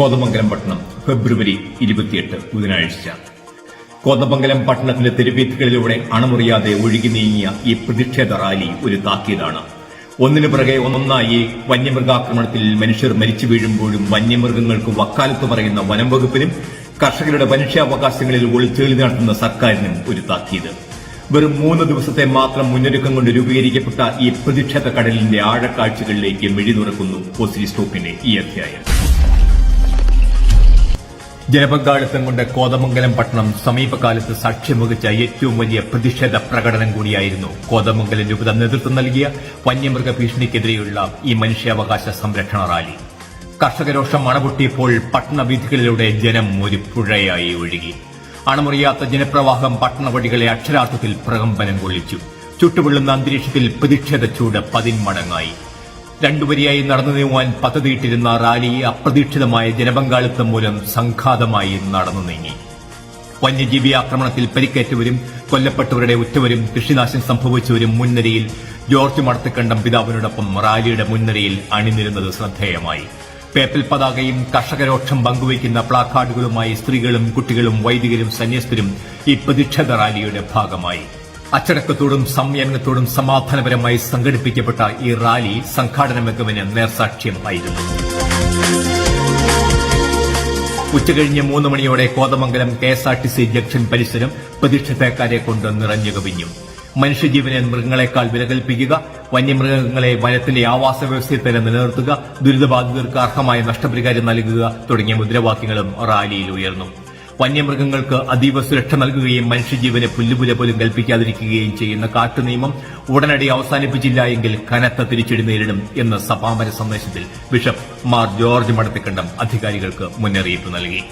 കോതമംഗലം പട്ടണം ഫെബ്രുവരി ഇരുപത്തിയെട്ട് ബുധനാഴ്ച. കോതമംഗലം പട്ടണത്തിലെ തെരുവീഥുകളിലൂടെ അണമുറിയാതെ ഒഴുകി നീങ്ങിയ ഈ പ്രതിഷേധ റാലി ഒരു താക്കീതാണ്. ഒന്നിനു പിറകെ ഒന്നായി വന്യമൃഗാക്രമണത്തിൽ മനുഷ്യർ മരിച്ചു വീഴുമ്പോഴും വന്യമൃഗങ്ങൾക്ക് വക്കാലത്ത് പറയുന്ന വനം വകുപ്പിനും കർഷകരുടെ മനുഷ്യാവകാശങ്ങളിൽ ഒളിച്ചേളി നടത്തുന്ന സർക്കാരിനും ഒരു താക്കീത്. വെറും മൂന്ന് ദിവസത്തെ മാത്രം മുന്നൊരുക്കം കൊണ്ട് രൂപീകരിക്കപ്പെട്ട ഈ പ്രതിഷേധ കടലിന്റെ ആഴക്കാഴ്ചകളിലേക്ക് മിഴി തുറക്കുന്നു പോസിറ്റീവ് സ്റ്റോക്കിന്റെ ഈ അധ്യായം. ജനപങ്കാളിത്തം കൊണ്ട് കോതമംഗലം പട്ടണം സമീപകാലത്ത് സാക്ഷ്യം വഹിച്ച ഏറ്റവും വലിയ പ്രതിഷേധ പ്രകടനം കൂടിയായിരുന്നു. കോതമംഗലം രൂപത നേതൃത്വം നൽകിയ വന്യമൃഗ ഭീഷണിക്കെതിരെയുള്ള ഈ മനുഷ്യാവകാശ സംരക്ഷണ റാലി. കർഷകരോഷം അണപൊട്ടിയപ്പോൾ പട്ടണവീഥികളിലൂടെ ജനം ഒരു പുഴയായി ഒഴുകി. അണമുറിയാത്ത ജനപ്രവാഹം പട്ടണവഴികളെ അക്ഷരാർത്ഥത്തിൽ പ്രകമ്പനം കൊള്ളിച്ചു. ചുട്ടുപൊള്ളുന്ന അന്തരീക്ഷത്തിൽ പ്രതിഷേധ ചൂട് പതിന്മടങ്ങായി. രണ്ടുവരിയായി നടന്നു നീങ്ങുവാൻ പദ്ധതിയിട്ടിരുന്ന റാലി അപ്രതീക്ഷിതമായ ജനപങ്കാളിത്തം മൂലം സംഘാതമായി നടന്നു നീങ്ങി. വന്യജീവി ആക്രമണത്തിൽ പരിക്കേറ്റവരും കൊല്ലപ്പെട്ടവരുടെ ഉറ്റവരും കൃഷിനാശം സംഭവിച്ചവരും മുൻനിരയിൽ ജോർജ് മടത്തക്കണ്ടം പിതാവിനോടൊപ്പം റാലിയുടെ മുൻനിരയിൽ അണിനിരുന്നത് ശ്രദ്ധേയമായി. പേപ്പൽ പതാകയും കർഷകരോക്ഷം പങ്കുവയ്ക്കുന്ന പ്ലാക്കാർഡുകളുമായി സ്ത്രീകളും കുട്ടികളും വൈദികരും സന്യസ്തരും ഈ പ്രതിഷേധ റാലിയുടെ ഭാഗമായി. അച്ചടക്കത്തോടും സംയമനത്തോടും സമാധാനപരമായി സംഘടിപ്പിക്കപ്പെട്ട ഈ റാലി സംഘാടന മികവിന് നേർസാക്ഷ്യം ആയിരുന്നു ഉച്ചകഴിഞ്ഞ് മൂന്ന് മണിയോടെ Kothamangalam K S R T C junction പരിസരം പ്രതിഷേധക്കാരെ കൊണ്ട് നിറഞ്ഞു കവിഞ്ഞു. മനുഷ്യജീവനെ മൃഗങ്ങളെക്കാൾ വില കൽപ്പിക്കുക വന്യമൃഗങ്ങളെ വനത്തിന്റെ ആവാസ വ്യവസ്ഥയിൽ തന്നെ നിലനിർത്തുക ദുരിതബാധിതർക്ക് അർഹമായ നഷ്ടപരിഹാരം നൽകുക തുടങ്ങിയ മുദ്രാവാക്യങ്ങളും റാലിയിൽ ഉയർന്നു. വന്യമൃഗങ്ങൾക്ക് അതീവ സുരക്ഷ നൽകുകയും മനുഷ്യജീവന് പുല്ലുപുല പോലും കൽപ്പിക്കാതിരിക്കുകയും ചെയ്യുന്ന കാട്ടു നിയമം ഉടനടി അവസാനിപ്പിച്ചില്ല എങ്കിൽ കനത്ത തിരിച്ചടി നേരിടും എന്ന സഭാമര സന്ദേശത്തിൽ ബിഷപ്പ് മാർ ജോർജ് മടത്തിക്കണ്ടം അധികാരികൾക്ക് മുന്നറിയിപ്പ് നൽകി.